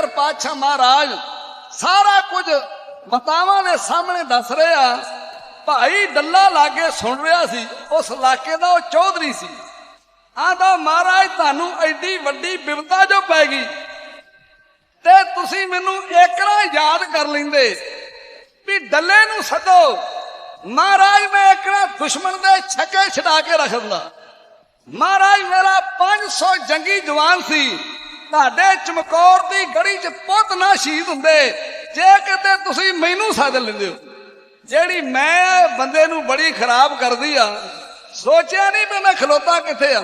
75 ਪਾਤਸ਼ਾਹ ਮਹਾਰਾਜ, ਸਾਰਾ ਕੁਝ ਮਤਾਵਾਂ ਦੇ ਸਾਹਮਣੇ ਦੱਸ ਰਿਹਾ। ਭਾਈ ਡੱਲਾ ਲਾਗੇ ਸੁਣ ਰਿਹਾ ਸੀ, ਉਸ ਇਲਾਕੇ ਦਾ ਉਹ ਚੌਧਰੀ ਸੀ। ਆਂਦਾ, ਮਹਾਰਾਜ, ਤੁਹਾਨੂੰ ਐਡੀ ਵੱਡੀ ਬਿਪਤਾ ਜੋ ਪੈ ਗਈ ਤੇ ਤੁਸੀਂ ਮੈਨੂੰ ਏਕੜਾ ਯਾਦ ਕਰ ਲੈਂਦੇ ਵੀ ਡੱਲੇ ਨੂੰ ਸਦੋ। ਮਹਾਰਾਜ, ਮੈਂ ਏਕੜਾ ਦੁਸ਼ਮਣ ਦੇ ਛੱਕੇ ਛਡਾ ਕੇ ਰੱਖ ਦਿੰਦਾ। ਮਹਾਰਾਜ, ਮੇਰਾ 500 ਜੰਗੀ ਜਵਾਨ ਸੀ। ਤੁਹਾਡੇ ਚਮਕੌਰ ਦੀ ਗੜੀ 'ਚ ਪੁੱਤ ਨਾ ਸ਼ਹੀਦ ਹੁੰਦੇ। ਜੇ ਕਿਤੇ ਤੁਸੀਂ ਮੈਨੂੰ ਸੱਦ ਲੈਂਦੇ ਹੋ। ਜਿਹੜੀ ਮੈਂ ਬੰਦੇ ਨੂੰ ਬੜੀ ਖਰਾਬ ਕਰਦੀ ਆ, ਸੋਚਿਆ ਨਹੀਂ ਵੀ ਮੈਂ ਖਲੋਤਾ ਕਿੱਥੇ ਆ।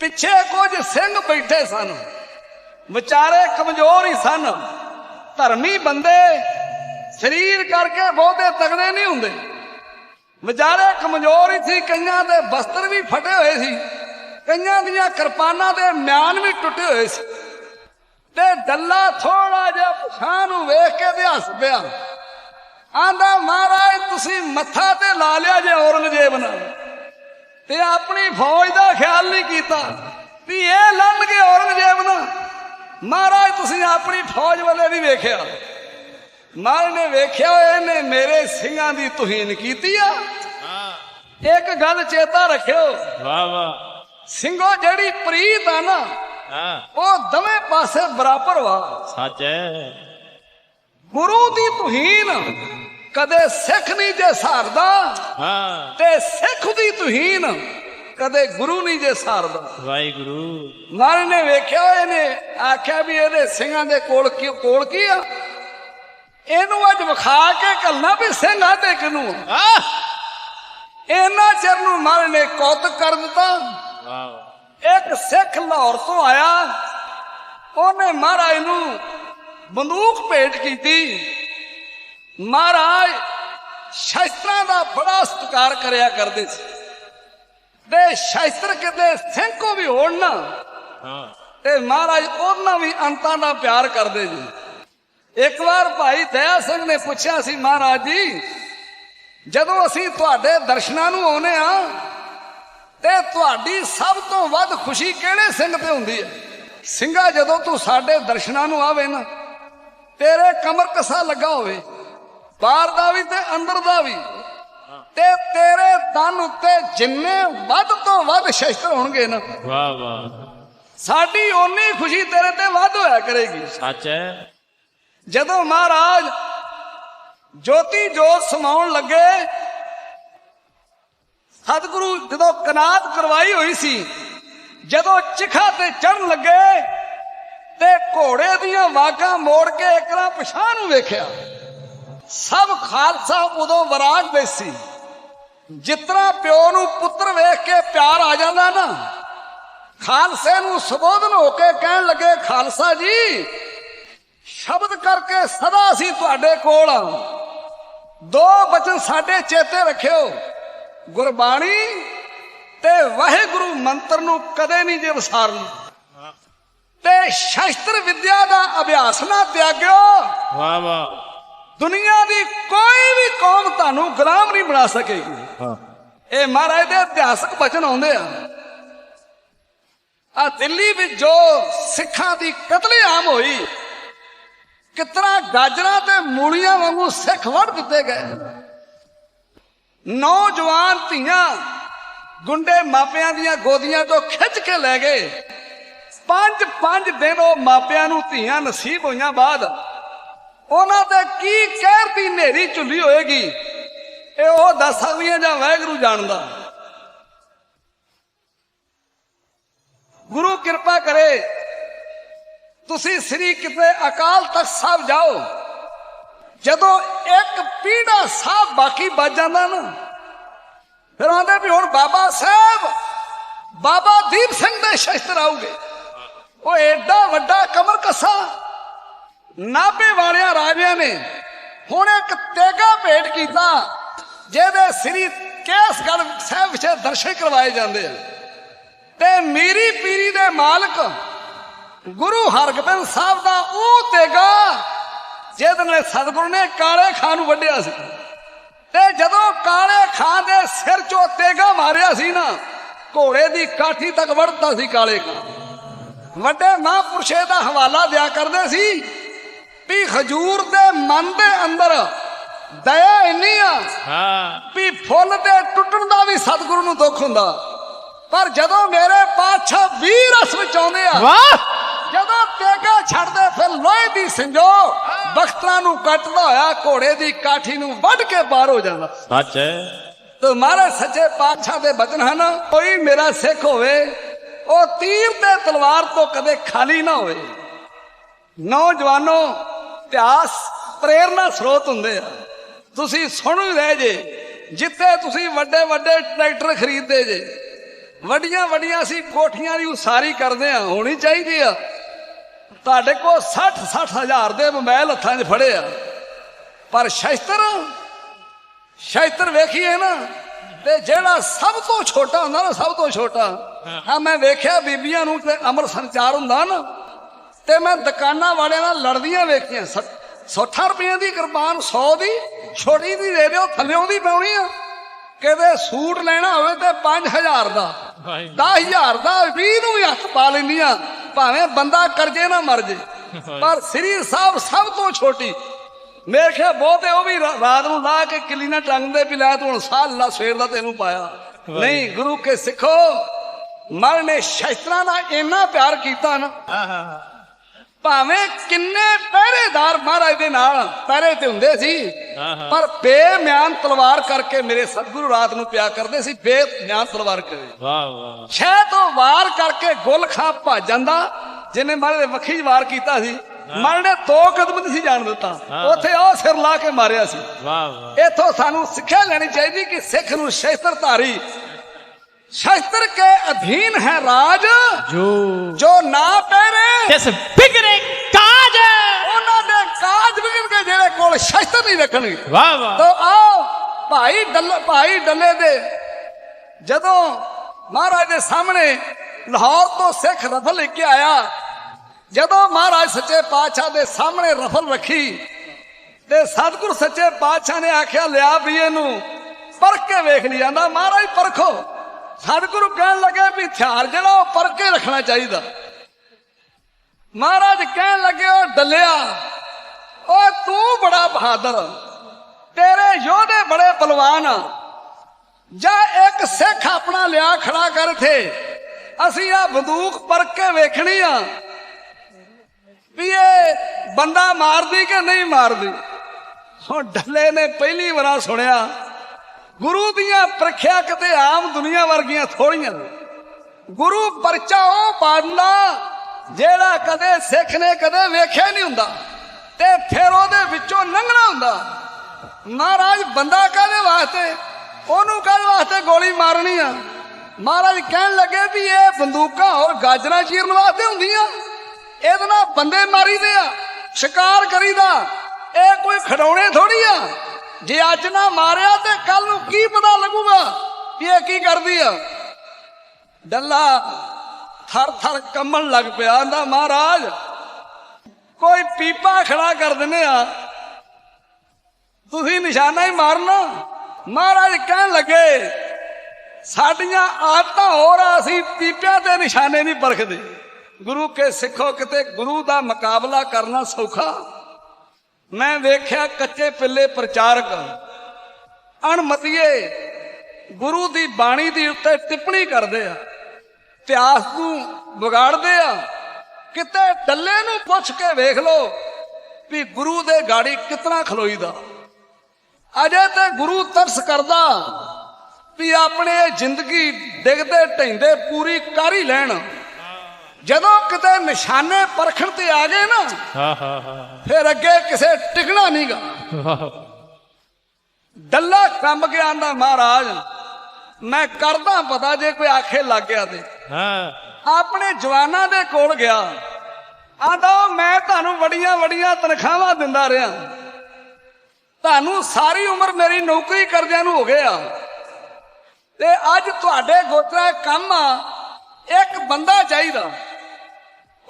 ਪਿੱਛੇ ਕੁਝ ਸਿੰਘ ਬੈਠੇ ਸਨ। ਵਿਚਾਰੇ ਕਮਜ਼ੋਰ ਹੀ ਸਨ। ਧਰਮੀ ਬੰਦੇ, ਸਰੀਰ ਕਰਕੇ ਬਹੁਤੇ ਤਗੜੇ ਨਹੀਂ ਹੁੰਦੇ। ਵਿਚਾਰੇ ਕਮਜ਼ੋਰ ਹੀ ਸੀ, ਕਈਆਂ ਦੇ ਬਸਤਰ ਵੀ ਫਟੇ ਹੋਏ ਸੀ। ਕਈਆਂ ਦੀਆਂ ਕਿਰਪਾਨਾਂ ਦੇ ਮਿਆਨ ਵੀ ਟੁੱਟੇ ਹੋਏ ਸੀ। ਤੇ ਡੱਲਾ ਥੋੜਾ ਜਿਹਾ ਪਛਾਣ ਨੂੰ ਵੇਖ ਕੇ ਤੇ ਹੱਸ ਪਿਆ। ਆਂਦਾ ਮਹਾਰਾਜ ਤੁਸੀਂ ਮੱਥਾ ਤੇ ਲਾ ਲਿਆ ਜੇ ਔਰੰਗਜ਼ੇਬ ਨਾਲ। ਤੇ ਆਪਣੀ ਫੌਜ ਦਾ ਖਿਆਲ ਨਹੀਂ ਕੀਤਾ। ਵੀ ਇਹ ਲੰਘ ਔਰੰਗਜ਼ੇਬ ਨਾਲ। ਮਹਾਰਾਜ ਤੁਸੀਂ ਆਪਣੀ ਫੌਜ ਵੱਲੇ ਵੀ ਵੇਖਿਆ। ਮਹਾਰਾਜ ਨੇ ਵੇਖਿਆ ਇਹਨੇ ਮੇਰੇ ਸਿੰਘਾਂ ਦੀ ਤੁਹੀਨ ਕੀਤੀ ਆ। ਹਾਂ। ਇੱਕ ਗੱਲ ਚੇਤਾ ਰੱਖਿਓ। ਵਾਹ ਵਾਹ। ਸਿੰਘੋ ਜਿਹੜੀ ਪ੍ਰੀਤ ਆ ਨਾ ਹਾਂ। ਉਹ ਦੋਵੇਂ ਪਾਸੇ ਬਰਾਬਰ ਵਾ। ਸੱਚ ਹੈ। ਗੁਰੂ ਦੀ ਤੁਹੀਨ ਕਦੇ ਸਿੱਖ ਨਹੀਂ ਜੇ ਸਹਾਰਦਾ ਹਾਂ। ਤੇ ਸਿੱਖ ਦੀ ਤੁਹੀਨ ਕਦੇ ਗੁਰੂ ਨਹੀਂ ਜੇ ਸਹਾਰਦਾ ਵਾਹਿਗੁਰੂ। ਮਹਾਰਾਜ ਨੇ ਵੇਖਿਆ ਇਹਨੇ ਆਖਿਆ ਵੀ ਇਹਦੇ ਸਿੰਘਾਂ ਦੇ ਕੋਲ ਕੀ ਕੋਲ ਕੀ ਆ? ਇਹਨੂੰ ਅੱਜ ਵਿਖਾ ਕੇ ਕੱਲਣਾ ਵੀ ਸਿੰਘ ਆ ਤੇ ਕਿਨੂੰ ਆਹ। ਇਹਨਾਂ ਚਿਰ ਨੂੰ ਮਹਾਰਾਜ ਨੇ ਕੌਤਕ ਕਰ ਦਿੱਤਾ। ਵਾਹ। ਇੱਕ ਸਿੱਖ ਲਾਹੌਰ ਤੋਂ ਆਇਆ। ਉਹਨੇ ਮਹਾਰਾਜ ਨੂੰ ਬੰਦੂਕ ਭੇਟ ਕੀਤੀ। ਮਹਾਰਾਜ ਸ਼ਸਤਰਾਂ ਦਾ ਬੜਾ ਸਤਿਕਾਰ ਕਰਿਆ ਕਰਦੇ ਸੀ। ਤੇ ਸ਼ਸਤਰ ਕਿਤੇ ਸਿੰਘ ਕੋ ਵੀ ਹੋਣ ਨਾ ਹਾਂ। ਤੇ ਮਹਾਰਾਜ ਉਹਨਾਂ ਵੀ ਅੰਤਾਂ ਦਾ ਪਿਆਰ ਕਰਦੇ ਜੀ ਇੱਕ ਵਾਰ ਭਾਈ ਦਇਆ ਸਿੰਘ ਨੇ ਪੁੱਛਿਆ ਸੀ ਮਹਾਰਾਜ ਜੀ ਜਦੋਂ ਅਸੀਂ ਤੁਹਾਡੇ ਦਰਸ਼ਨਾਂ ਨੂੰ ਆਉਨੇ ਆ ਤੇ ਤੁਹਾਡੀ ਸਭ ਤੋਂ ਵੱਧ ਖੁਸ਼ੀ ਕਿਹੜੇ ਸਿੰਘ ਤੇ ਹੁੰਦੀ ਹੈ? ਸਿੰਘਾ ਜਦੋਂ ਤੂੰ ਸਾਡੇ ਦਰਸ਼ਨਾਂ ਨੂੰ ਆਵੇ ਨਾ ਤੇਰੇ ਕਮਰ ਕਸਾ ਲੱਗਾ ਹੋਵੇ ਬਾਹਰ ਦਾ ਵੀ ਤੇ ਅੰਦਰ ਦਾ ਵੀ ਤੇ ਤੇਰੇ ਤਨ ਉੱਤੇ ਜਿੰਨੇ ਵੱਧ ਤੋਂ ਵੱਧ ਸ਼ਸਤਰ ਹੋਣਗੇ ਨਾ ਵਾਹ ਵਾਹ। ਸਾਡੀ ਓਨੀ ਖੁਸ਼ੀ ਤੇਰੇ ਤੇ ਵੱਧ ਹੋਇਆ ਕਰੇਗੀ। ਸੱਚ ਹੈ। ਜਦੋਂ ਮਹਾਰਾਜ ਜੋਤੀ ਜੋਤ ਸਮਾਉਣ ਲੱਗੇ ਸਤਿਗੁਰੂ ਜਦੋਂ ਕਨਾਤ ਕਰਵਾਈ ਹੋਈ ਸੀ, ਜਦੋਂ ਚਿਖਾ ਤੇ ਚੜਨ ਲੱਗੇ ਤੇ ਘੋੜੇ ਦੀਆਂ ਵਾਗਾਂ ਮੋੜ ਕੇ ਇਕਰਾ ਪਛਾਣ ਨੂੰ ਵੇਖਿਆ। ਸਭ ਖਾਲਸਾ ਉਦੋਂ ਵਿਰਾਜ ਵਿੱਚ ਸੀ। ਜਿਤਨਾ ਪਿਓ ਨੂੰ ਪੁੱਤਰ ਵੇਖ ਕੇ ਪਿਆਰ ਆ ਜਾਂਦਾ ਨਾ, ਖਾਲਸੇ ਨੂੰ ਸੰਬੋਧਨ ਹੋ ਕੇ ਕਹਿਣ ਲੱਗੇ, ਖਾਲਸਾ ਜੀ, ਸ਼ਬਦ ਕਰਕੇ ਸਦਾ ਅਸੀਂ ਤੁਹਾਡੇ ਕੋਲ ਆ। ਦੋ ਬਚਨ ਸਾਡੇ ਚੇਤੇ ਰੱਖਿਓ। ਗੁਰਬਾਣੀ ਤੇ ਵਾਹਿਗੁਰੂ ਮੰਤਰ ਨੂੰ ਕਦੇ ਨਹੀਂ ਜੇ ਵਿਸਾਰਨਾ। ਤੇ ਸ਼ਸਤਰ ਵਿਦਿਆ ਦਾ ਅਭਿਆਸ ਨਾ ਤਿਆਗਿਓ। ਵਾਹ ਵਾਹ। ਦੁਨੀਆ ਦੀ ਕੋਈ ਵੀ ਕੌਮ ਤੁਹਾਨੂੰ ਗੁਲਾਮ ਨਹੀਂ ਬਣਾ ਸਕੇਗੀ। ਹਾਂ। ਇਹ ਮਹਾਰਾਜ ਦੇ ਇਤਿਹਾਸਕ ਬਚਨ ਆਉਂਦੇ ਆ। ਆ ਦਿੱਲੀ ਵਿੱਚ ਜੋ ਸਿੱਖਾਂ ਦੀ ਕਤਲੇਆਮ ਹੋਈ ਕਿਤਨਾ ਗਾਜਰਾਂ ਤੇ ਮੂਲੀਆਂ ਵਾਂਗੂ ਸਿੱਖ ਵੜ ਦਿੱਤੇ ਗਏ। ਨੌਜਵਾਨ ਧੀਆਂ ਗੁੰਡੇ ਮਾਪਿਆਂ ਦੀਆਂ ਗੋਦੀਆਂ ਤੋਂ ਖਿੱਚ ਕੇ ਲੈ ਗਏ। ਪੰਜ ਪੰਜ ਦਿਨ ਉਹ ਮਾਪਿਆਂ ਨੂੰ ਧੀਆਂ ਨਸੀਬ ਹੋਈਆਂ ਬਾਅਦ ਉਹਨਾਂ ਤੇ ਕੀ ਕਹਿਰ ਦੀ ਨੇਰੀ ਝੁੱਲੀ ਹੋਏਗੀ, ਇਹ ਉਹ ਦੱਸ ਸਕਦੀਆਂ ਜਾਂ ਵਾਹਿਗੁਰੂ ਜਾਣਦਾ। ਗੁਰੂ ਕਿਰਪਾ ਕਰੇ, ਤੁਸੀਂ ਸ੍ਰੀ ਕਿਤੇ ਅਕਾਲ ਤਖਤ ਸਾਹਿਬ ਜਾਓ। ਜਦੋਂ ਇੱਕ ਪੀੜਾ ਸਾਹਿਬ ਬਾਕੀ ਬਚ ਜਾਂਦਾ ਨਾ, ਫਿਰ ਆਂਦੇ ਵੀ ਹੁਣ ਬਾਬਾ ਸਾਹਿਬ, ਬਾਬਾ ਦੀਪ ਸਿੰਘ ਦੇ ਸ਼ਸਤਰ ਆਉਗੇ ਉਹ ਐਡਾ ਵੱਡਾ ਕਮਰ ਕੱਸਾ, ਨਾਭੇ ਵਾਲਿਆਂ ਰਾਜਿਆਂ ਨੇ ਹੁਣ ਇੱਕ ਤੇਗਾ ਭੇਟ ਕੀਤਾ, ਜਿਹਦੇ ਸ੍ਰੀ ਕੇਸਗੜ੍ਹ ਸਾਹਿਬ ਵਿੱਚ ਦਰਸ਼ਨ ਕਰਵਾਏ ਜਾਂਦੇ ਆ। ਤੇ ਮੀਰੀ ਪੀਰੀ ਦੇ ਮਾਲਕ ਗੁਰੂ ਹਰਗੋਬਿੰਦ ਸਾਹਿਬ ਦਾ ਉਹ ਤੇਗਾ ਜਿਹਦੇ ਨਾਲ ਸਤਿਗੁਰੂ ਨੇ ਕਾਲੇ ਖਾਨ ਨੂੰ ਵੱਢਿਆ ਸੀ ਤੇ ਜਦੋਂ ਕਾਲੇ ਖਾਨ ਦੇ ਸਿਰ ਚੋਂ ਤੇਗਾ ਮਾਰਿਆ ਸੀ ਨਾ ਘੋੜੇ ਦੀ ਕਾਠੀ ਤੱਕ ਵੜਦਾ ਸੀ ਕਾਲੇ ਖਾਨ। ਵੱਡੇ ਮਹਾਂਪੁਰਸ਼ੇ ਦਾ ਹਵਾਲਾ ਦਿਆ ਕਰਦੇ ਸੀ ਵੀ ਹਜੂਰ ਦੇ ਮਨ ਦੇ ਅੰਦਰ ਦਇਆ ਇੰਨੀ ਆ ਹਾਂ। ਵੀ ਫੁੱਲ ਦੇ ਟੁੱਟਣ ਦਾ ਵੀ ਸਤਿਗੁਰੂ ਨੂੰ ਦੁੱਖ ਹੁੰਦਾ। ਪਰ ਜਦੋਂ ਮੇਰੇ ਪਾਤਸ਼ਾਹ ਵੀਰ ਰਸ ਵਿੱਚ ਆਉਂਦੇ ਆ ਵਾਹ! ਜਦੋਂ ਤੇਗਾ ਛੱਡਦੇ ਫਿਰ ਲੋਹੇ ਦੀ ਸੰਜੋ ਬਖਤਰਾਂ ਨੂੰ ਕੱਟਦਾ ਹੋਇਆ ਘੋੜੇ ਦੀ ਕਾਠੀ ਨੂੰ ਵੱਢ ਕੇ ਬਾਹਰ ਹੋ ਜਾਂਦਾ। ਸੱਚ ਹੈ। ਤੇ ਮਹਾਰਾਜ ਸੱਚੇ ਪਾਤਸ਼ਾਹ ਦੇ ਬਚਨ ਹਨ ਕੋਈ ਮੇਰਾ ਸਿੱਖ ਹੋਵੇ ਉਹ ਤੀਰ ਤੇ ਤਲਵਾਰ ਤੋਂ ਕਦੇ ਖਾਲੀ ਨਾ ਹੋਵੇ। ਨੌਜਵਾਨੋ ਇਤਿਹਾਸ ਪ੍ਰੇਰਨਾ ਸਰੋਤ ਹੁੰਦੇ ਆ। ਤੁਸੀਂ ਸੁਣ ਰਹੇ ਜੇ ਜਿੱਥੇ ਤੁਸੀਂ ਵੱਡੇ ਵੱਡੇ ਟਰੈਕਟਰ ਖਰੀਦਦੇ ਜੇ ਵੱਡੀਆਂ ਵੱਡੀਆਂ ਅਸੀਂ ਕੋਠੀਆਂ ਦੀ ਉਸਾਰੀ ਕਰਦੇ ਆ ਹੋਣੀ ਚਾਹੀਦੀ ਆ। ਤੁਹਾਡੇ ਕੋਲ 60 60 ਹਜ਼ਾਰ ਦੇ ਮੋਬਾਈਲ ਹੱਥਾਂ 'ਚ ਫੜੇ ਆ। ਪਰ ਸ਼ਸਤਰ ਸ਼ਸਤਰ ਵੇਖੀਏ ਨਾ ਤੇ ਜਿਹੜਾ ਸਭ ਤੋਂ ਛੋਟਾ ਹੁੰਦਾ ਨਾ ਸਭ ਤੋਂ ਛੋਟਾ ਹਾਂ। ਮੈਂ ਵੇਖਿਆ ਬੀਬੀਆਂ ਨੂੰ ਤੇ ਅਮਰ ਸੰਚਾਰ ਹੁੰਦਾ ਨਾ ਤੇ ਮੈਂ ਦੁਕਾਨਾਂ ਵਾਲਿਆਂ ਨਾਲ ਲੜਦੀਆਂ ਵੇਖੀਆਂ 60 ਰੁਪਏ ਦੀ ਕਿਰਪਾਨ 100 ਦੀ ਛੋਟੀ ਦੀ ਦੇ ਦਿਓ ਥੱਲਿਓਂ ਦੀ ਪਾਉਣੀ ਆ। ਕਿਤੇ ਸੂਟ ਲੈਣਾ ਹੋਵੇ ਤੇ 5000 ਦਾ ਭਾਈ 10000 ਦਾ 20 ਨੂੰ ਵੀ ਹੱਥ ਪਾ ਲੈਂਦੀਆਂ। ਭਾਵੇਂ ਬੰਦਾ ਕਰਜੇ ਨਾ ਮਰ ਜੇ ਪਰ ਸ੍ਰੀ ਸਾਹਿਬ ਸਭ ਤੋਂ ਛੋਟੀ। ਮੇਰੇ ਖਿਆਲ ਬਹੁਤੇ ਉਹ ਵੀ ਰਾਤ ਨੂੰ ਲਾ ਕੇ ਕਿਲੀ ਨਾਲ ਟੰਗਦੇ ਵੀ ਲੈ ਤੂੰ ਹੁਣ ਸਾਹ ਲਾ ਸਵੇਰ ਦਾ ਤੈਨੂੰ ਪਾਇਆ। ਨਹੀਂ ਗੁਰੂ ਕੇ ਸਿੱਖੋ ਮਰ ਨੇ ਸ਼ਸਤਰਾਂ ਦਾ ਇੰਨਾ ਪਿਆਰ ਕੀਤਾ ਨਾ ਆਹਾ ਭਾਵੇਂ ਕਿੰਨੇ ਪਹਿਰੇਦਾਰ ਮਹਾਰਾਜ ਦੇ ਨਾਲ ਪਹਿਰੇ ਤੇ ਹੁੰਦੇ ਸੀ। ਪਰ ਬੇਮਿਆਨ ਤਲਵਾਰ ਕਰਕੇ ਮੇਰੇ ਸਤਿਗੁਰੂ ਰਾਤ ਨੂੰ ਪਿਆ ਕਰਦੇ ਸੀ ਬੇਮਿਆਨ ਤਲਵਾਰ ਕਰੇ। ਵਾਹ ਵਾਹ। ਸ਼ਹਿ ਤੋਂ ਵਾਰ ਕਰਕੇ ਗੁੱਲ ਖਾ ਭੱਜ ਜਾਂਦਾ ਜਿਹਨੇ ਮਾਰੇ ਦੇ ਵੱਖੀ ਵਾਰ ਕੀਤਾ ਸੀ ਮਾਰੇ ਨੇ ਦੋ ਕਦਮ ਨਹੀਂ ਸੀ ਜਾਣ ਦਿੱਤਾ। ਉੱਥੇ ਉਹ ਸਿਰ ਲਾ ਕੇ ਮਾਰਿਆ ਸੀ। ਵਾਹ ਵਾਹ। ਇਥੋਂ ਸਾਨੂੰ ਸਿੱਖਿਆ ਲੈਣੀ ਚਾਹੀਦੀ ਕਿ ਸਿੱਖ ਨੂੰ ਸ਼ਸਤਰ ਧਾਰੀ ਸ਼ਸਤਰ ਕੇ ਅਧੀਨ ਹੈ ਰਾਜ ਜੋ ਜੋ ਨਾ ਪਹਿਰੇ ਕਿਸ ਬਿਗੜੇ ਕਾਜ। ਉਹਨਾਂ ਦੇ ਕਾਜ ਵਿਗੜਨਗੇ ਜਿਹੜੇ ਕੋਲ ਸ਼ਸਤਰ ਨਹੀਂ ਰੱਖਣਗੇ। ਵਾਹ ਵਾਹ। ਤੋ ਆਓ ਭਾਈ ਡੱਲ ਭਾਈ ਡੱਲੇ ਦੇ ਜਦੋਂ ਮਹਾਰਾਜ ਦੇ ਸਾਹਮਣੇ ਲਾਹੌਰ ਤੋਂ ਸਿੱਖ ਰਫਲ ਲੈ ਕੇ ਆਇਆ ਜਦੋਂ ਮਹਾਰਾਜ ਸੱਚੇ ਪਾਤਸ਼ਾਹ ਦੇ ਸਾਹਮਣੇ ਰਫਲ ਰੱਖੀ ਤੇ ਸਤਿਗੁਰ ਸੱਚੇ ਪਾਤਸ਼ਾਹ ਨੇ ਆਖਿਆ ਲਿਆ ਵੀ ਇਹਨੂੰ ਪਰਖ ਕੇ ਵੇਖ ਲਈ ਜਾਂਦਾ ਮਹਾਰਾਜ ਪਰਖੋ। ਸਤਿਗੁਰੂ ਕਹਿਣ ਲੱਗੇ ਵੀ ਹਥਿਆਰ ਜਿਹੜਾ ਉਹ ਪਰ ਕੇ ਰੱਖਣਾ ਚਾਹੀਦਾ। ਮਹਾਰਾਜ ਕਹਿਣ ਲੱਗੇ ਉਹ ਡੱਲਿਆ ਉਹ ਤੂੰ ਬੜਾ ਬਹਾਦਰ, ਤੇਰੇ ਯੋਧੇ ਬੜੇ ਬਲਵਾਨ ਆ। ਜਾਂ ਇੱਕ ਸਿੱਖ ਆਪਣਾ ਲਿਆ ਖੜਾ ਕਰ ਥੇ ਅਸੀਂ ਆ ਬੰਦੂਕ ਪਰ ਕੇ ਵੇਖਣੀ ਆ ਵੀ ਇਹ ਬੰਦਾ ਮਾਰਦੀ ਕਿ ਨਹੀਂ ਮਾਰਦੀ। ਹੁਣ ਡੱਲੇ ਨੇ ਪਹਿਲੀ ਵਾਰ ਸੁਣਿਆ। ਗੁਰੂ ਦੀਆਂ ਪ੍ਰੀਖਿਆ ਕਿਤੇ ਆਮ ਦੁਨੀਆ ਵਰਗੀਆਂ ਥੋੜੀਆਂ ਨੇ। ਗੁਰੂ ਪਰਚਾ ਉਹ ਪਾਉਂਦਾ ਜਿਹੜਾ ਕਦੇ ਸਿੱਖ ਨੇ ਕਦੇ ਵੇਖਿਆ ਨਹੀਂ ਹੁੰਦਾ ਤੇ ਫਿਰ ਉਹਦੇ ਵਿੱਚੋਂ ਲੰਘਣਾ ਹੁੰਦਾ। ਮਹਾਰਾਜ ਬੰਦਾ ਕਾਹਦੇ ਵਾਸਤੇ? ਉਹਨੂੰ ਕਾਹਦੇ ਵਾਸਤੇ ਗੋਲੀ ਮਾਰਨੀ ਆ? ਮਹਾਰਾਜ ਕਹਿਣ ਲੱਗੇ ਵੀ ਇਹ ਬੰਦੂਕਾਂ ਹੋਰ ਗਾਜਰਾਂ ਚੀਰਨ ਵਾਸਤੇ ਹੁੰਦੀਆਂ। ਇਹਦੇ ਨਾਲ ਬੰਦੇ ਮਾਰੀਦੇ ਆ, ਸ਼ਿਕਾਰ ਕਰੀਦਾ। ਇਹ ਕੋਈ ਖਡਾਉਣੇ ਥੋੜੀ ਆ। ਜੇ ਅੱਜ ਨਾ ਮਾਰਿਆ ਤੇ ਕੱਲ ਨੂੰ ਕੀ ਪਤਾ ਲੱਗੂਗਾ ਵੀ ਇਹ ਕੀ ਕਰਦੀ ਆ? ਡੱਲਾ ਥਰ ਥਰ ਕੰਮਣ ਲੱਗ ਪਿਆ ਆਂਦਾ, ਮਹਾਰਾਜ, ਕੋਈ ਪੀਪਾ ਖੜਾ ਕਰ ਦਿੰਦੇ ਆ। ਤੁਸੀਂ ਨਿਸ਼ਾਨਾ ਹੀ ਮਾਰਨਾ। ਮਹਾਰਾਜ ਕਹਿਣ ਲੱਗੇ, ਸਾਡੀਆਂ ਆਦਤਾਂ ਹੋਰ ਆ, ਅਸੀਂ ਪੀਪਿਆਂ ਤੇ ਨਿਸ਼ਾਨੇ ਨਹੀਂ ਪਰਖਦੇ। ਗੁਰੂ ਕੇ ਸਿੱਖੋ ਕਿਤੇ ਗੁਰੂ ਦਾ ਮੁਕਾਬਲਾ ਕਰਨਾ ਸੌਖਾ। ਮੈਂ ਵੇਖਿਆ ਕੱਚੇ ਪਿੱਲੇ ਪ੍ਰਚਾਰਕ ਅਣਮਤੀਏ ਗੁਰੂ ਦੀ ਬਾਣੀ ਦੀ ਉੱਤੇ ਟਿੱਪਣੀ ਕਰਦੇ ਆ ਇਤਿਹਾਸ ਨੂੰ ਵਿਗਾੜਦੇ ਆ। ਕਿਤੇ ਟੱਲੇ ਨੂੰ ਪੁੱਛ ਕੇ ਵੇਖ ਲਓ ਵੀ ਗੁਰੂ ਦੇ ਗਾੜੀ ਕਿਤਨਾ ਖਲੋਈਦਾ। ਅਜੇ ਤੇ ਗੁਰੂ ਤਰਸ ਕਰਦਾ ਵੀ ਆਪਣੇ ਇਹ ਜ਼ਿੰਦਗੀ ਡਿੱਗਦੇ ਢੈਂਦੇ ਪੂਰੀ ਕਰ ਹੀ ਲੈਣ। ਜਦੋਂ ਕਿਤੇ ਨਿਸ਼ਾਨੇ ਪਰਖਣ ਤੇ ਆ ਗਏ ਨਾ ਹਾਂ ਹਾਂ ਹਾਂ। ਫਿਰ ਅੱਗੇ ਕਿਸੇ ਟਿਕਣਾ ਨਹੀਂਗਾ। ਵਾਹ। ਡੱਲਾ ਕੰਬ ਗਿਆ ਆਂਦਾ ਮਹਾਰਾਜ ਮੈਂ ਕਰਦਾ ਪਤਾ ਜੇ ਕੋਈ ਆਖੇ ਲੱਗ ਗਿਆ ਤੇ। ਹਾਂ। ਆਪਣੇ ਜਵਾਨਾਂ ਦੇ ਕੋਲ ਗਿਆ। ਆਂਦਾ ਮੈਂ ਤੁਹਾਨੂੰ ਵੱਡੀਆਂ ਵੱਡੀਆਂ ਤਨਖਾਹਾਂ ਦਿੰਦਾ ਰਿਹਾ। ਤੁਹਾਨੂੰ ਸਾਰੀ ਉਮਰ ਮੇਰੀ ਨੌਕਰੀ ਕਰਦਿਆਂ ਨੂੰ ਹੋ ਗਿਆ। ਤੇ ਅੱਜ ਤੁਹਾਡੇ ਗੋਤਰਾ ਕੰਮ ਆ ਇੱਕ ਬੰਦਾ ਚਾਹੀਦਾ।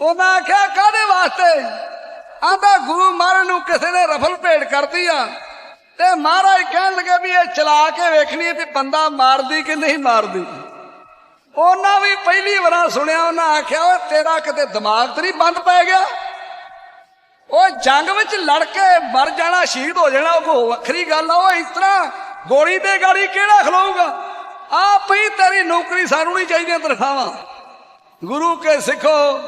ਉਹਨਾਂ ਆਖਿਆ, ਕਾਹਦੇ ਵਾਸਤੇ? ਆਂਦਾ ਗੁਰੂ ਮਹਾਰਾਜ ਨੂੰ ਕਿਸੇ ਨੇ ਰਫਲ ਭੇਟ ਕਰਦੀ ਆ। ਤੇ ਮਹਾਰਾਜ ਕਹਿਣ ਲੱਗੇ ਵੀ ਇਹ ਚਲਾ ਕੇ ਵੇਖਣੀ ਵੀ ਬੰਦਾ ਮਾਰਦੀ ਕਿ ਨਹੀਂ ਮਾਰਦੀ। ਉਹਨਾਂ ਵੀ ਪਹਿਲੀ ਵਾਰ ਸੁਣਿਆ, ਉਹਨਾਂ ਆਖਿਆ, ਓਏ, ਤੇਰਾ ਕਿਤੇ ਦਿਮਾਗ ਤੇ ਨਹੀਂ ਬੰਦ ਪੈ ਗਿਆ? ਉਹ ਜੰਗ ਵਿੱਚ ਲੜ ਕੇ ਮਰ ਜਾਣਾ, ਸ਼ਹੀਦ ਹੋ ਜਾਣਾ, ਉਹ ਵੱਖਰੀ ਗੱਲ ਆ। ਉਹ ਇਸ ਤਰ੍ਹਾਂ ਗੋਲੀ ਤੇ ਗਾੜੀ ਕਿਹੜਾ ਖਲੋਊਗਾ? ਆਪ ਹੀ ਤੇਰੀ ਨੌਕਰੀ ਸਾਨੂੰ ਨਹੀਂ ਚਾਹੀਦੀਆਂ ਤਨਖਾਹਾਂ। ਗੁਰੂ ਕੇ ਸਿੱਖੋ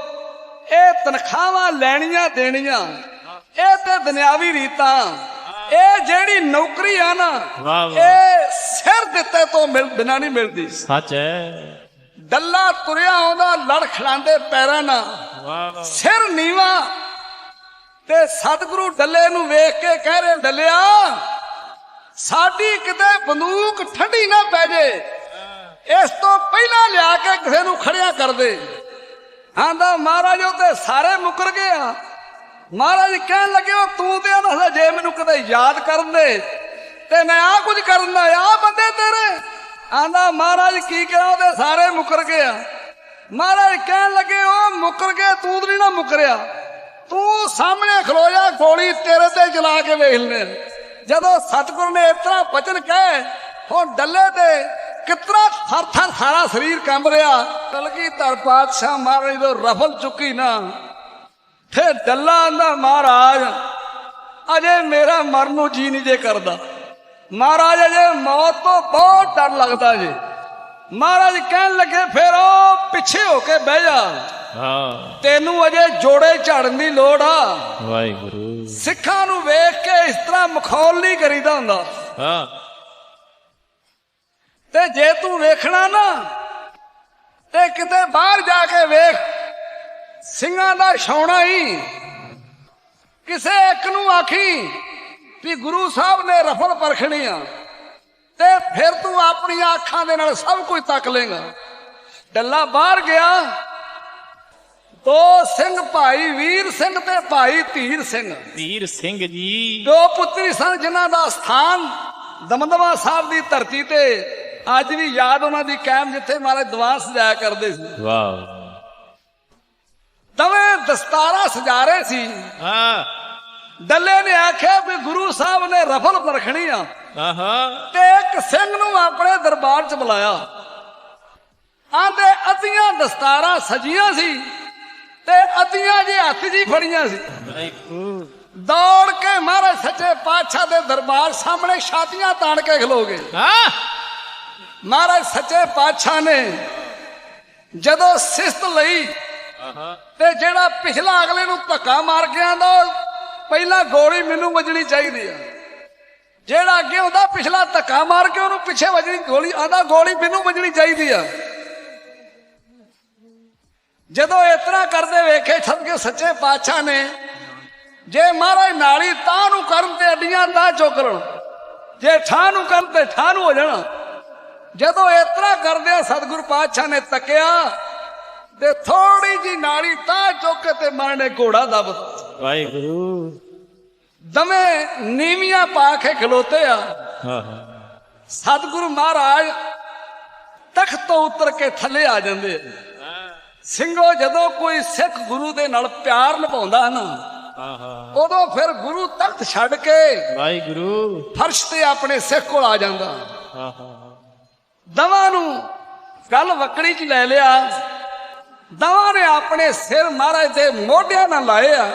ਇਹ ਤਨਖਾਹਾਂ ਲੈਣੀਆਂ ਦੇਣੀਆਂ ਇਹ ਤੇ ਦੁਨਿਆਵੀ ਰੀਤਾਂ ਇਹ ਜਿਹੜੀ ਨੌਕਰੀ ਆ ਨਾ। ਇਹ ਸਿਰ ਦਿੱਤੇ ਤੋਂ ਮਿਲ ਬਿਨਾਂ ਨਹੀਂ ਮਿਲਦੀ। ਸੱਚ ਹੈ। ਡੱਲਾ ਤੁਰਿਆ ਆਉਂਦਾ ਲੜ ਖਲਾਂਦੇ ਪੈਰਾਂ ਨਾਲ। ਵਾਹ ਵਾਹ। ਸਿਰ ਨੀਵਾ ਤੇ ਸਤਿਗੁਰੂ ਡੱਲੇ ਨੂੰ ਵੇਖ ਕੇ ਕਹਿ ਰਹੇ ਡੱਲਿਆ ਸਾਡੀ ਕਿਤੇ ਬੰਦੂਕ ਠੰਡੀ ਨਾ ਪੈ ਜੇ। ਇਸ ਤੋਂ ਪਹਿਲਾਂ ਲਿਆ ਕੇ ਕਿਸੇ ਨੂੰ ਖੜਿਆ ਕਰ ਦੇ। ਆਂਦਾ, ਮਹਾਰਾਜ, ਉਹ ਤੇ ਸਾਰੇ ਮੁਕਰ ਗਏ ਆ। ਮਹਾਰਾਜ ਕਹਿਣ ਲੱਗੇ, ਉਹ ਤੂੰ ਤੇ ਆਂਦਾ ਜੇ ਮੈਨੂੰ ਕਦੇ ਯਾਦ ਕਰਨ ਦੇ, ਤੇ ਮੈਂ ਆ ਕੁਝ ਕਰਨ ਦਾ ਆ ਬੰਦੇ ਤੇਰੇ। ਆਂਦਾ, ਮਹਾਰਾਜ, ਕੀ ਕਰਾਂ ਉਹਦੇ ਸਾਰੇ ਮੁਕਰ ਗਏ ਆ। ਮਹਾਰਾਜ ਕਹਿਣ ਲੱਗੇ, ਉਹ ਮੁਕਰ ਗਏ, ਤੂੰ ਤੇ ਨਹੀਂ ਨਾ ਮੁਕਰਿਆ। ਤੂੰ ਸਾਹਮਣੇ ਖਲੋ ਜਾ ਗੋਲੀ ਤੇਰੇ ਤੇ ਚਲਾ ਕੇ ਵੇਖ ਲੈ। ਜਦੋਂ ਸਤਿਗੁਰ ਨੇ ਇਸ ਤਰ੍ਹਾਂ ਵਚਨ ਕਹੇ, ਹੁਣ ਡੱਲੇ ਤੇ ਕਿਤਰਾ ਥਰ ਥਰ ਸਾਰਾ ਸਰੀਰ ਕੰਬ ਰਿਹਾ। ਕਲਗੀ ਧਰ ਪਾਤਸ਼ਾਹ ਮਹਾਰਾਜ ਤੋਂ ਰਫਲ ਚੁੱਕੀ ਨਾ। ਫੇ ਡੱਲਾ ਆਂਦਾ ਮਹਾਰਾਜ ਅਜੇ ਮੇਰਾ ਮਰਨ ਨੂੰ ਜੀ ਨਹੀਂ ਜੇ ਕਰਦਾ। ਮਹਾਰਾਜ ਅਜੇ ਮੌਤ ਤੋਂ ਬਹੁਤ ਡਰ ਲੱਗਦਾ ਜੇ। ਮਹਾਰਾਜ ਕਹਿਣ ਲੱਗੇ ਫਿਰ ਉਹ ਪਿੱਛੇ ਹੋ ਕੇ ਬਹਿ ਜਾ। ਹਾਂ। ਤੈਨੂੰ ਅਜੇ ਜੋੜੇ ਝਾੜਨ ਦੀ ਲੋੜ ਆ। ਵਾਹਿਗੁਰੂ। ਸਿੱਖਾਂ ਨੂੰ ਵੇਖ ਕੇ ਇਸ ਤਰ੍ਹਾਂ ਮਖੌਲ ਨਹੀਂ ਕਰੀਦਾ ਹੁੰਦਾ। ਹਾਂ। ਤੇ ਜੇ ਤੂੰ ਵੇਖਣਾ ਨਾ ਤੇ ਕਿਤੇ ਬਾਹਰ ਜਾ ਕੇ ਵੇਖ ਸਿੰਘਾਂ ਦਾ ਛਾਉਣਾ ਹੀ। ਕਿਸੇ ਇੱਕ ਨੂੰ ਆਖੀ ਵੀ ਗੁਰੂ ਸਾਹਿਬ ਨੇ ਰਫਲ ਪਰਖਣੀ ਆ ਤੇ ਫਿਰ ਤੂੰ ਆਪਣੀਆਂ ਅੱਖਾਂ ਦੇ ਨਾਲ ਸਭ ਕੁਝ ਤੱਕ ਲੇਗਾ ਡੱਲਾ ਬਾਹਰ ਗਿਆ ਦੋ ਸਿੰਘ ਭਾਈ ਵੀਰ ਸਿੰਘ ਤੇ ਭਾਈ ਧੀਰ ਸਿੰਘ। ਵੀਰ ਸਿੰਘ ਜੀ। ਦੋ ਪੁੱਤਰੀ ਸਨ ਜਿਨ੍ਹਾਂ ਦਾ ਸਥਾਨ ਦਮਦਮਾ ਸਾਹਿਬ ਦੀ ਧਰਤੀ ਤੇ ਅੱਜ ਵੀ ਯਾਦ ਉਹਨਾਂ ਦੀ ਕਾਇਮ ਜਿੱਥੇ ਮਹਾਰਾਜ ਦੀਵਾਨ ਸਜਾਇਆ ਕਰਦੇ ਸੀ। ਵਾਹ। ਦਵੇਂ ਦਸਤਾਰਾ ਸਜਾ ਰਹੇ ਸੀ। ਹਾਂ। ਡੱਲੇ ਨੇ ਆਖਿਆ ਵੀ ਗੁਰੂ ਸਾਹਿਬ ਨੇ ਰਫਲ ਪਰਖਣੀ ਆ ਆਹਾ। ਤੇ ਇੱਕ ਸਿੰਘ ਨੂੰ ਆਪਣੇ ਦਰਬਾਰ 'ਚ ਬੁਲਾਇਆ। ਆਂਦੇ ਅਤੀਆਂ ਦਸਤਾਰਾਂ ਸਜੀਆਂ ਸੀ ਤੇ ਅਤੀਆਂ ਜੇ ਹੱਥ ਜੀ ਫੜੀਆਂ ਸੀ। ਦੌੜ ਕੇ ਮਹਾਰਾਜ ਸੱਚੇ ਪਾਤਸ਼ਾਹ ਦੇ ਦਰਬਾਰ ਸਾਹਮਣੇ ਛਾਤੀਆਂ ਤਾਣ ਕੇ ਖਲੋ ਗਏ। ਹਾਂ। ਮਹਾਰਾਜ ਸੱਚੇ ਪਾਤਸ਼ਾਹ ਨੇ ਜਦੋਂ ਸਿਸਤ ਲਈ ਤੇ ਜਿਹੜਾ ਪਿਛਲਾ ਅਗਲੇ ਨੂੰ ਧੱਕਾ ਮਾਰ ਕੇ ਆਂਦਾ ਪਹਿਲਾਂ ਗੋਲੀ ਮੈਨੂੰ ਵੱਜਣੀ ਚਾਹੀਦੀ ਆ। ਜਿਹੜਾ ਅੱਗੇ ਹੁੰਦਾ ਪਿਛਲਾ ਧੱਕਾ ਮਾਰ ਕੇ ਉਹਨੂੰ ਪਿੱਛੇ ਵੱਜਣੀ ਗੋਲੀ ਆਂਦਾ ਗੋਲੀ ਮੈਨੂੰ ਵੱਜਣੀ ਚਾਹੀਦੀ ਆ। ਜਦੋਂ ਇਸ ਤਰ੍ਹਾਂ ਕਰਦੇ ਵੇਖੇ ਸਦਕੇ ਸੱਚੇ ਪਾਤਸ਼ਾਹ ਨੇ ਜੇ ਮਹਾਰਾਜ ਨਾਲੀ ਤਾਂ ਨੂੰ ਕਰਨ ਤੇ ਅੱਡੀਆਂ ਤਾਂ ਚੋਕਰਨ ਜੇ ਠਾਹ ਨੂੰ ਕਰਨ ਤੇ ਠਾਹ ਨੂੰ ਹੋ ਜਾਣਾ ਜਦੋਂ ਇਸ ਤਰ੍ਹਾਂ ਕਰਦੇ ਸਤਿਗੁਰੂ ਪਾਤਸ਼ਾਹ ਨੇ ਤੱਕਿਆ ਤੇ ਥੋੜੀ ਜੀ ਨਾਲੀ ਤਾਂ ਚੁੱਕ ਕੇ ਤੇ ਮਾਰਨੇ ਘੋੜਾ ਦਬ ਵਾਹਿਗੁਰੂ। ਦਵੇਂ ਨੀਵੀਆਂ ਪਾ ਕੇ ਖਲੋਤੇ ਆ। ਸਤਿਗੁਰੂ ਮਹਾਰਾਜ ਤਖਤ ਤੋਂ ਉਤਰ ਕੇ ਥੱਲੇ ਆ ਜਾਂਦੇ ਸਿੰਘੋ ਜਦੋਂ ਕੋਈ ਸਿੱਖ ਗੁਰੂ ਦੇ ਨਾਲ ਪਿਆਰ ਨਿਭਾਉਂਦਾ ਨਾ ਆਹਾ ਉਦੋਂ ਫਿਰ ਗੁਰੂ ਤਖਤ ਛੱਡ ਕੇ ਵਾਹਿਗੁਰੂ। ਫਰਸ਼ ਤੇ ਆਪਣੇ ਸਿੱਖ ਕੋਲ ਆ ਜਾਂਦਾ। ਆਹਾ ਦਵਾਂ ਨੂੰ ਗੱਲ ਵਕੜੀ 'ਚ ਲੈ ਲਿਆ। ਦਵਾਂ ਨੇ ਆਪਣੇ ਸਿਰ ਮਹਾਰਾਜ ਦੇ ਮੋਢਿਆਂ ਨਾਲ ਲਾਏ ਆ।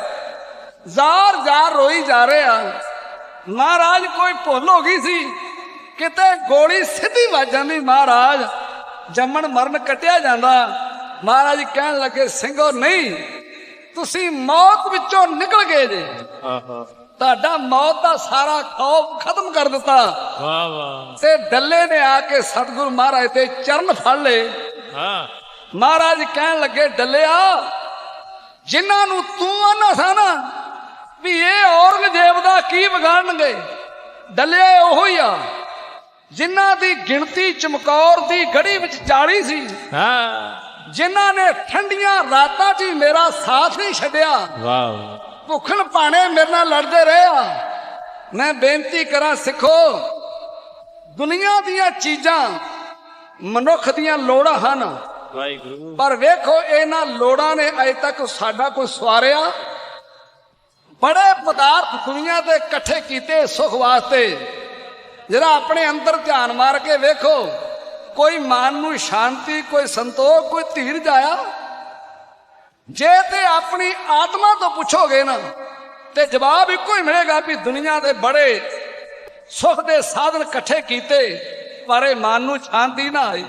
ਜ਼ਾਰ ਜ਼ਾਰ ਰੋਈ ਜਾ ਰਹੇ ਮਹਾਰਾਜ ਕੋਈ ਭੁੱਲ ਹੋ ਗਈ ਸੀ। ਕਿਤੇ ਗੋਲੀ ਸਿੱਧੀ ਵੱਜ ਜਾਂਦੀ ਮਹਾਰਾਜ। ਜੰਮਣ ਮਰਨ ਕਟਿਆ ਜਾਂਦਾ। ਮਹਾਰਾਜ ਕਹਿਣ ਲੱਗੇ, ਸਿੰਘੋ, ਨਹੀਂ, ਤੁਸੀਂ ਮੌਤ ਵਿੱਚੋਂ ਨਿਕਲ ਗਏ ਜੇ। ਆਹਾ। ਤੁਹਾਡਾ ਮੌਤ ਦਾ ਸਾਰਾ ਖੌਫ ਖਤਮ ਕਰ ਦਿੱਤਾ। ਵਾਹ ਵਾਹ। ਤੇ ਡੱਲੇ ਨੇ ਆ ਕੇ ਸਤਿਗੁਰੂ ਮਹਾਰਾਜ ਤੇ ਚਰਨ ਫੜ ਲਏ। ਹਾਂ। ਮਹਾਰਾਜ ਕਹਿਣ ਲੱਗੇ ਡੱਲਿਆ ਜਿਨ੍ਹਾਂ ਨੂੰ ਤੂੰ ਆਨਾ ਸਾ ਨਾ ਵੀ ਇਹ ਔਰੰਗਜ਼ੇਬ ਦਾ ਕੀ ਵਿਗਾੜਨਗੇ? ਡੱਲਿਆ ਉਹੋ ਹੀ ਆ ਜਿਨ੍ਹਾਂ ਦੀ ਗਿਣਤੀ ਚਮਕੌਰ ਦੀ ਗੜੀ ਵਿੱਚ 40 ਸੀ। ਹਾਂ। ਜਿਨ੍ਹਾਂ ਨੇ ਠੰਡੀਆਂ ਰਾਤਾਂ 'ਚ ਮੇਰਾ ਸਾਥ ਨਹੀਂ ਛੱਡਿਆ। ਵਾਹ। ਭੁੱਖਣ ਭਾਣੇ ਮੇਰੇ ਨਾਲ ਲੜਦੇ ਰਹੇ ਆ। ਮੈਂ ਬੇਨਤੀ ਕਰਾਂ ਸਿੱਖੋ ਦੁਨੀਆ ਦੀਆਂ ਚੀਜ਼ਾਂ ਮਨੁੱਖ ਦੀਆਂ ਲੋੜਾਂ ਹਨ। ਵਾਹਿਗੁਰੂ। ਪਰ ਵੇਖੋ ਇਹਨਾਂ ਲੋੜਾਂ ਨੇ ਅਜੇ ਤੱਕ ਸਾਡਾ ਕੋਈ ਸਵਾਰਿਆ। ਬੜੇ ਪਦਾਰਥ ਦੁਨੀਆ ਦੇ ਇਕੱਠੇ ਕੀਤੇ ਸੁਖ ਵਾਸਤੇ। ਜਿਹੜਾ ਆਪਣੇ ਅੰਦਰ ਧਿਆਨ ਮਾਰ ਕੇ ਵੇਖੋ ਕੋਈ ਮਨ ਨੂੰ ਸ਼ਾਂਤੀ ਕੋਈ ਸੰਤੋਖ ਕੋਈ ਧੀਰਜ ਆਇਆ। ਜੇ ਤੇ ਆਪਣੀ ਆਤਮਾ ਤੋਂ ਪੁੱਛੋਗੇ ਨਾ, ਤੇ ਜਵਾਬ ਇੱਕੋ ਹੀ ਮਿਲੇਗਾ ਵੀ ਦੁਨੀਆ ਦੇ ਬੜੇ ਸੁੱਖ ਦੇ ਸਾਧਨ ਇਕੱਠੇ ਕੀਤੇ, ਪਰ ਇਹ ਮਨ ਨੂੰ ਸ਼ਾਂਤੀ ਨਾ ਆਈ।